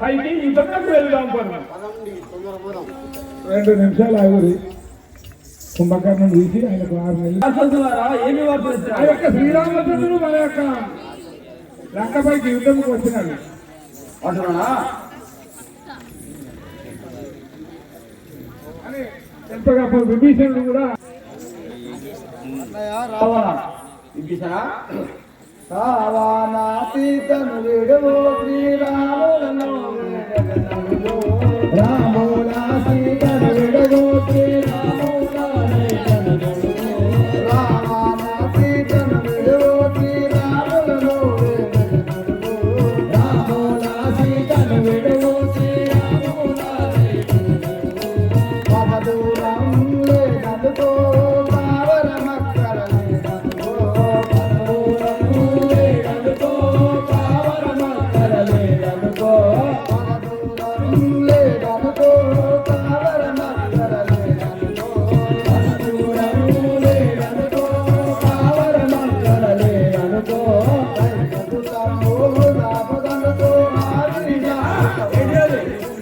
పైకి ఇంతకు వెళ్దాం పను రెండు నిమిషాలు ఆగురి. కుంభకర్ణం తీసి ఆయనకు ఆ యొక్క శ్రీరామచంద్రుడు మన యొక్క లంకపైకి యుద్ధంకి వచ్చినాడు. అంటున్నా అని అప్పుడు విభీషణుడు కూడా విభీషణ? రావణ సీతను విడువు శ్రీరాములను వేడగనములు. సీతను విడువు శ్రీరాము Yeah.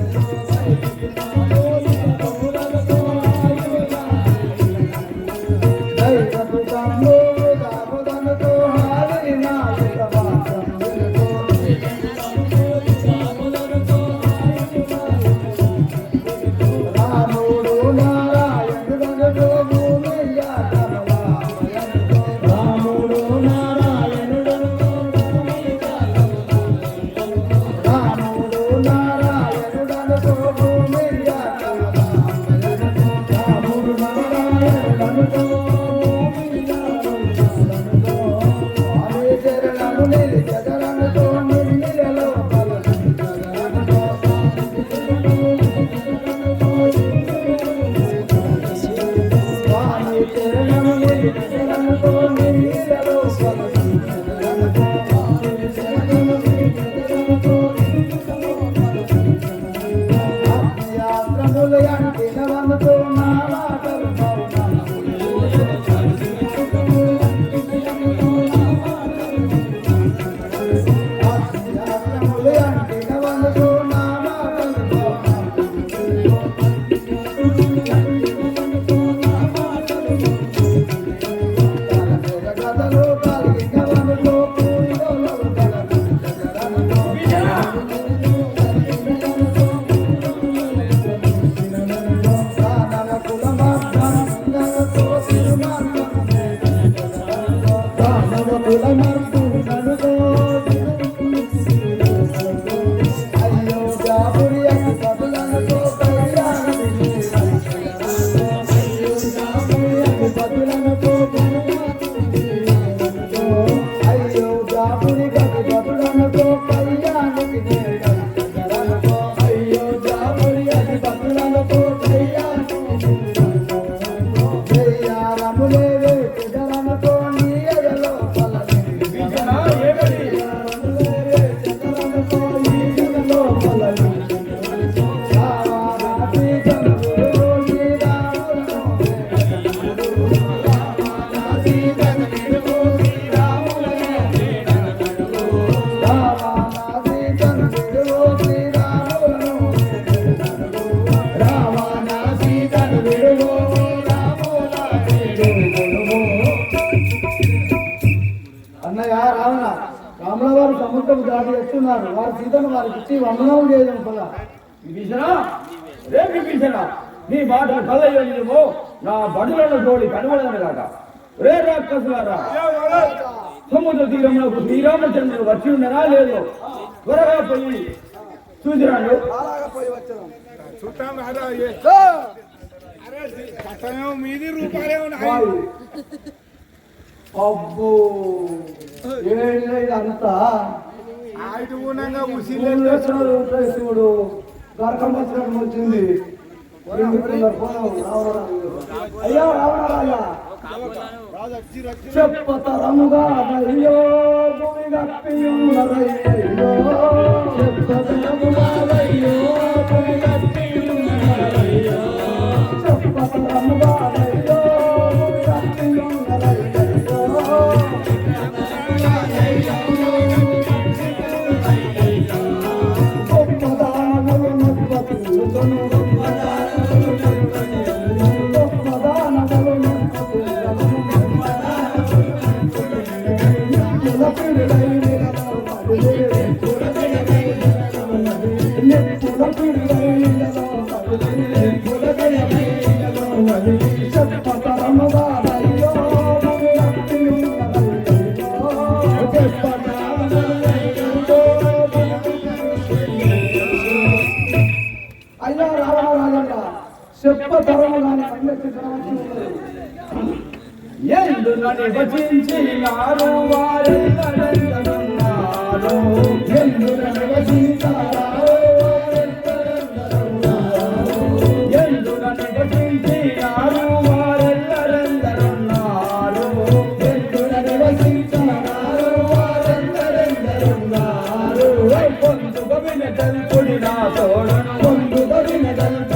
దాటి వస్తున్నారు వారి సీతను వారికి ఇచ్చి వందనం చేయడం కదా విభీషణ రే విభీషణ నీ మాట కలయ్యో నా బడులను జోడి కనబడను కాక. రే రాక్షసులారా సముద్ర తీరంలో శ్రీరామచంద్రుడు వచ్చి ఉండరా లేదు త్వరగా పోయి చూసిరాడు. చుట్టాం రాదా ఏ- అరే శివుడు గర్కం వచ్చినట్టు వచ్చింది అయ్యా రావణరాజా చెప్పతరముగా అయ్యో భూమి గప్పియున్నరయ్యో చూడను చెప్పతరము దాన్ని సంరక్షించడానికి ఎందున నివసించినారు వారెల్లరెందరున్నారు ఎందున నివసించారో ఎందున నివసించినారు నా తోడను పొందుగ వినదల్పుడినారో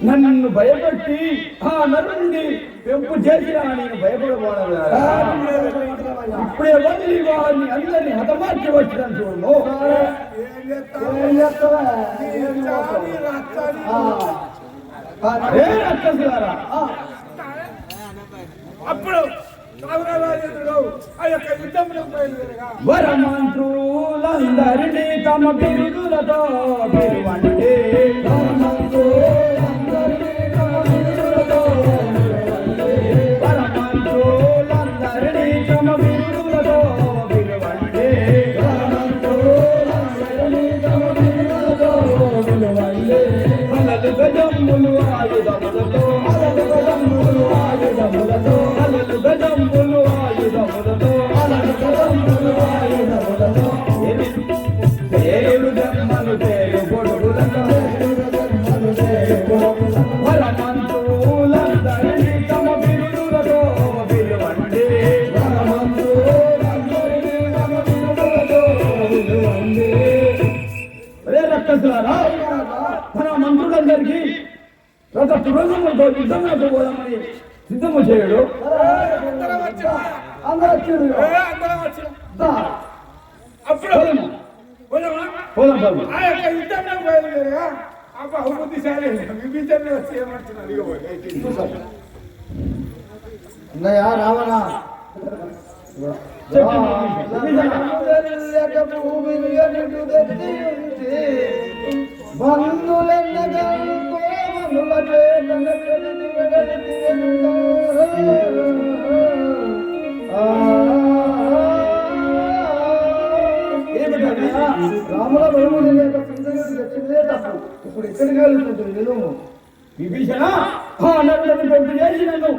నన్ను భయపెట్టి ఆ నరుణ్ణి పెంపు చేసిన నేను భయపడబోడరా ఇప్పుడే వదిలి వారిని అందరినీ హతమార్చి వచ్చిన చూడు. రాక్షసులారా. అప్పుడు ఆ యొక్క యుద్ధంలో బయలుదేరగా వరమంత్రులందరినీ తమ బిరుదులతో రథ పురోగములతో పోదామని సిద్ధము చేయడు వచ్చిన అందరూ వచ్చారు అప్పుడు పోదాం ఆ యొక్క యుద్ధంలో వచ్చి రావణ రాముల బలములు లేక తెచ్చిందే ఇప్పుడు ఎక్కడికి వెళ్తుంటుంది నిలువు విభీషణ పెంపు చేసి నన్ను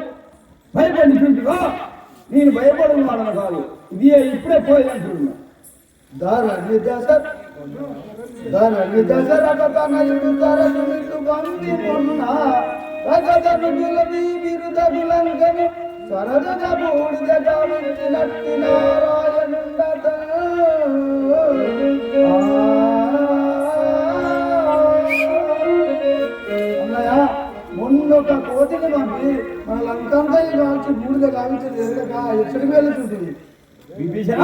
నేను భయపడను వాళ్ళని కాదు ఇది ఇప్పుడే పోయేదంటున్నా దారి దశ ధరణి దశరథ తనయుడు తరచునిటు బంది మొన్న రగదనుగులవి బిరుదగులంకని బూడిద గావించి నట్టి నారాయణుండత అన్నయ్య మొన్నొక కోతిని పంపి మన లంకంతా కాల్చి బూడిద గావించి ఎరగక ఎక్కడికి వెళ్తుంటుంది విభీషణ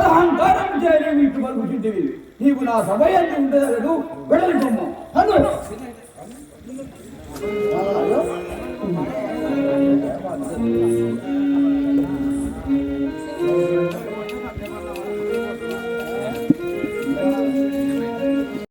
అహంకారం చేయని మీకు పలుకుతుంటివి నీవు నా సభ ఉండలేదు వెడలు అను